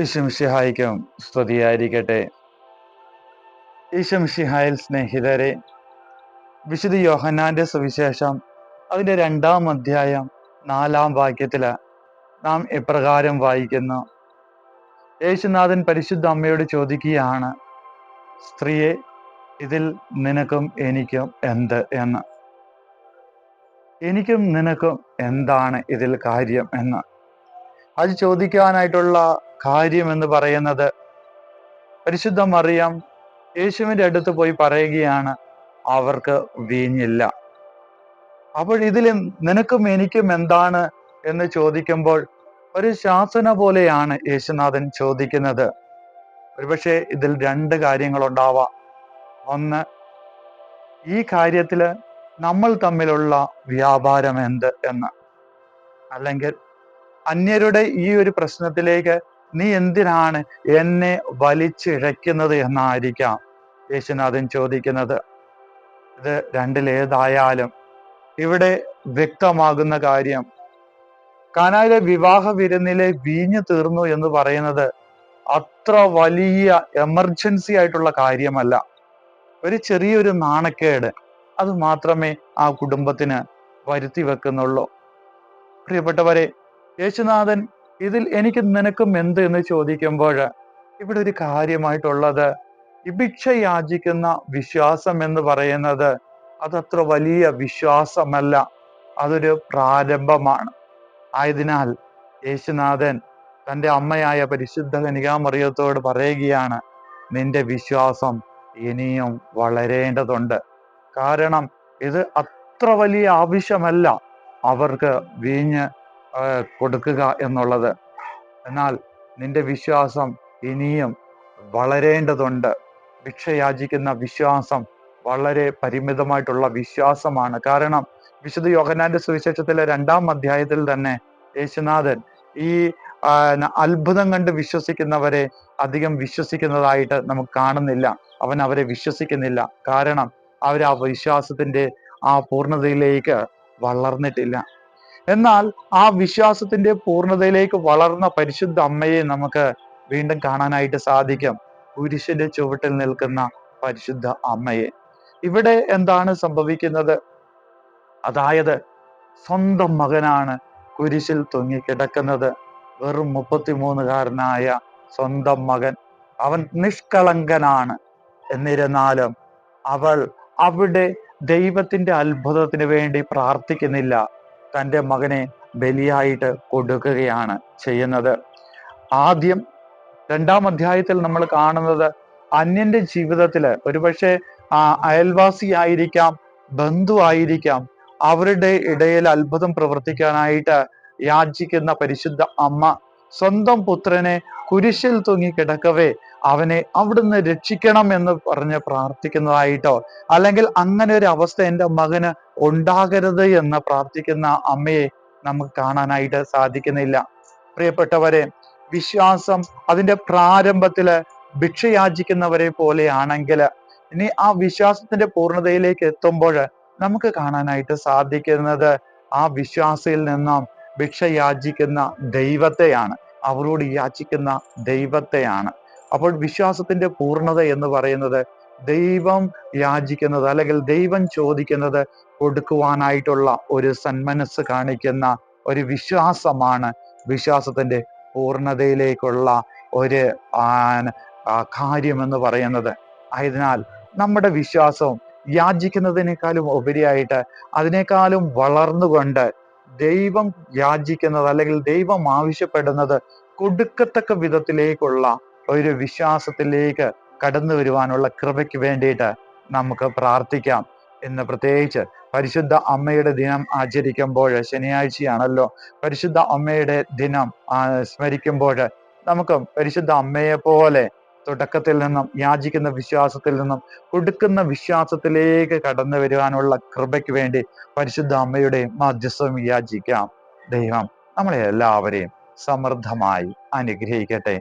ഈശംഷിഹായിക്കും സ്തുതിയായിരിക്കട്ടെ. ഈശംഷിഹായിൽ സ്നേഹിതരെ വിശുദ്ധ യോഹന്നാന്റെ സുവിശേഷം അതിന്റെ രണ്ടാം അധ്യായം നാലാം വാക്യത്തിൽ നാം ഇപ്രകാരം വായിക്കുന്നു. യേശുനാഥൻ പരിശുദ്ധ അമ്മയോട് ചോദിക്കുകയാണ് സ്ത്രീയെ ഇതിൽ നിനക്കും എനിക്കും എന്ത് എന്ന്? എനിക്കും നിനക്കും എന്താണ് ഇതിൽ കാര്യം എന്ന്? അത് ചോദിക്കാനായിട്ടുള്ള കാര്യം എന്ന് പറയുന്നത് പരിശുദ്ധ മറിയം യേശുവിന്റെ അടുത്ത് പോയി പറയുകയാണ് അവർക്ക് വീഞ്ഞില്ല. അപ്പോൾ ഇതിൽ നിനക്കും എനിക്കും എന്താണ്? എന്ന് ചോദിക്കുമ്പോൾ ഒരു ശാസന പോലെയാണ് യേശുനാഥൻ ചോദിക്കുന്നത്. ഒരുപക്ഷെ ഇതിൽ രണ്ട് കാര്യങ്ങളുണ്ടാവാം. ഒന്ന് ഈ കാര്യത്തിൽ നമ്മൾ തമ്മിലുള്ള വ്യാപാരം എന്ത് എന്ന്? അല്ലെങ്കിൽ അന്യരുടെ ഈ ഒരു പ്രശ്നത്തിലേക്ക് നീ എന്തിനാണ് എന്നെ വലിച്ചിഴയ്ക്കുന്നത് എന്നായിരിക്കാം യേശുനാഥൻ ചോദിക്കുന്നത്. ഇത് രണ്ടിലേതായാലും ഇവിടെ വ്യക്തമാകുന്ന കാര്യം. കാനായിലെ വിവാഹ വിരുന്നിലെ വീഞ്ഞു തീർന്നു എന്ന് പറയുന്നത് അത്ര വലിയ എമർജൻസി ആയിട്ടുള്ള കാര്യമല്ല. ഒരു ചെറിയൊരു നാണക്കേട് അത് മാത്രമേ ആ കുടുംബത്തിന് വരുത്തി വെക്കുന്നുള്ളൂ. പ്രിയപ്പെട്ടവരെ യേശുനാഥൻ ഇതിൽ എനിക്ക് നിനക്കും എന്ത് എന്ന് ചോദിക്കുമ്പോൾ ഇവിടെ ഒരു കാര്യമായിട്ടുള്ളത് ഇഭിക്ഷ യാചിക്കുന്ന വിശ്വാസം എന്ന് പറയുന്നത് അതത്ര വലിയ വിശ്വാസമല്ല അതൊരു പ്രാരംഭമാണ്. ആയതിനാൽ യേശുനാഥൻ തന്റെ അമ്മയായ പരിശുദ്ധ കനികാമറിയത്തോട് പറയുകയാണ് നിന്റെ വിശ്വാസം ഇനിയും വളരേണ്ടതുണ്ട്. കാരണം ഇത് അത്ര വലിയ ആവശ്യമല്ല. അവർക്ക് വീഞ്ഞ് കൊടുക്കുക എന്നുള്ളത്. എന്നാൽ നിന്റെ വിശ്വാസം ഇനിയും വളരേണ്ടതുണ്ട്. ഭിക്ഷയാചിക്കുന്ന വിശ്വാസം വളരെ പരിമിതമായിട്ടുള്ള വിശ്വാസമാണ്. കാരണം വിശുദ്ധ യോഹനാന്റെ സുവിശേഷത്തിലെ രണ്ടാം അധ്യായത്തിൽ തന്നെ യേശുനാഥൻ ഈ അത്ഭുതം കണ്ട് വിശ്വസിക്കുന്നവരെ അധികം വിശ്വസിക്കുന്നതായിട്ട് നമുക്ക് കാണുന്നില്ല. അവൻ അവരെ വിശ്വസിക്കുന്നില്ല. കാരണം അവർ ആ വിശ്വാസത്തിന്റെ ആ പൂർണതയിലേക്ക് വളർന്നിട്ടില്ല. എന്നാൽ ആ വിശ്വാസത്തിന്റെ പൂർണതയിലേക്ക് വളർന്ന പരിശുദ്ധ അമ്മയെ നമുക്ക് വീണ്ടും കാണാനായിട്ട് സാധിക്കും. കുരിശിന്റെ ചുവട്ടിൽ നിൽക്കുന്ന പരിശുദ്ധ അമ്മയെ. ഇവിടെ എന്താണ് സംഭവിക്കുന്നത്? അതായത് സ്വന്തം മകനാണ് കുരിശിൽ തൂങ്ങിക്കിടക്കുന്നത്. വെറും മുപ്പത്തിമൂന്നുകാരനായ സ്വന്തം മകൻ. അവൻ നിഷ്കളങ്കനാണ്. എന്നിരുന്നാലും അവൾ അവിടെ ദൈവത്തിന്റെ അത്ഭുതത്തിന് വേണ്ടി പ്രാർത്ഥിക്കുന്നില്ല. തന്റെ മകനെ ബലിയായിട്ട് കൊടുക്കുകയാണ് ചെയ്യുന്നത്. ആദ്യം രണ്ടാം അധ്യായത്തിൽ നമ്മൾ കാണുന്നത് അന്യന്റെ ജീവിതത്തിൽ ഒരുപക്ഷെ ആ അയൽവാസിയായിരിക്കാം ബന്ധുവായിരിക്കാം അവരുടെ ഇടയിൽ അത്ഭുതം പ്രവർത്തിക്കാനായിട്ട് യാചിക്കുന്ന പരിശുദ്ധ അമ്മ സ്വന്തം പുത്രനെ കുരിശിൽ തൂങ്ങി കിടക്കവേ അവനെ അവിടുന്ന് രക്ഷിക്കണം എന്ന് പറഞ്ഞ് പ്രാർത്ഥിക്കുന്നതായിട്ടോ അല്ലെങ്കിൽ അങ്ങനെ ഒരു അവസ്ഥ എന്റെ മകന് ഉണ്ടാകരുത് എന്ന് പ്രാർത്ഥിക്കുന്ന അമ്മയെ നമുക്ക് കാണാനായിട്ട് സാധിക്കുന്നില്ല. പ്രിയപ്പെട്ടവരെ വിശ്വാസം അതിന്റെ പ്രാരംഭത്തിൽ ഭിക്ഷയാചിക്കുന്നവരെ പോലെയാണെങ്കിൽ ഇനി ആ വിശ്വാസത്തിന്റെ പൂർണതയിലേക്ക് എത്തുമ്പോൾ നമുക്ക് കാണാനായിട്ട് സാധിക്കുന്നത് ആ വിശ്വാസിയിൽ നിന്നും ഭിക്ഷ യാചിക്കുന്ന ദൈവത്തെയാണ്. അവരോട് യാചിക്കുന്ന ദൈവത്തെയാണ്. അപ്പോൾ വിശ്വാസത്തിന്റെ പൂർണത എന്ന് പറയുന്നത് ദൈവം യാചിക്കുന്നത് അല്ലെങ്കിൽ ദൈവം ചോദിക്കുന്നത് കൊടുക്കുവാനായിട്ടുള്ള ഒരു സന്മനസ് കാണിക്കുന്ന ഒരു വിശ്വാസമാണ് വിശ്വാസത്തിന്റെ പൂർണതയിലേക്കുള്ള ഒരു കാര്യമെന്ന് പറയുന്നത്. ആയതിനാൽ നമ്മുടെ വിശ്വാസവും യാചിക്കുന്നതിനേക്കാളും ഉപരിയായിട്ട് അതിനേക്കാളും വളർന്നുകൊണ്ട് ദൈവം യാചിക്കുന്നത് അല്ലെങ്കിൽ ദൈവം ആവശ്യപ്പെടുന്നത് കൊടുക്കത്തക്ക വിധത്തിലേക്കുള്ള ഒരു വിശ്വാസത്തിലേക്ക് കടന്നു വരുവാനുള്ള കൃപയ്ക്ക് വേണ്ടിയിട്ട് നമുക്ക് പ്രാർത്ഥിക്കാം. എന്ന് പ്രത്യേകിച്ച് പരിശുദ്ധ അമ്മയുടെ ദിനം ആചരിക്കുമ്പോൾ ശനിയാഴ്ചയാണല്ലോ. പരിശുദ്ധ അമ്മയുടെ ദിനം സ്മരിക്കുമ്പോൾ നമുക്ക് പരിശുദ്ധ അമ്മയെ പോലെ തുടക്കത്തിൽ നിന്നും യാചിക്കുന്ന വിശ്വാസത്തിൽ നിന്നും കൊടുക്കുന്ന വിശ്വാസത്തിലേക്ക് കടന്നു വരുവാനുള്ള കൃപയ്ക്ക് വേണ്ടി പരിശുദ്ധ അമ്മയുടെ മധ്യസ്ഥം യാചിക്കാം. ദൈവം നമ്മളെ എല്ലാവരെയും സമൃദ്ധമായി അനുഗ്രഹിക്കട്ടെ.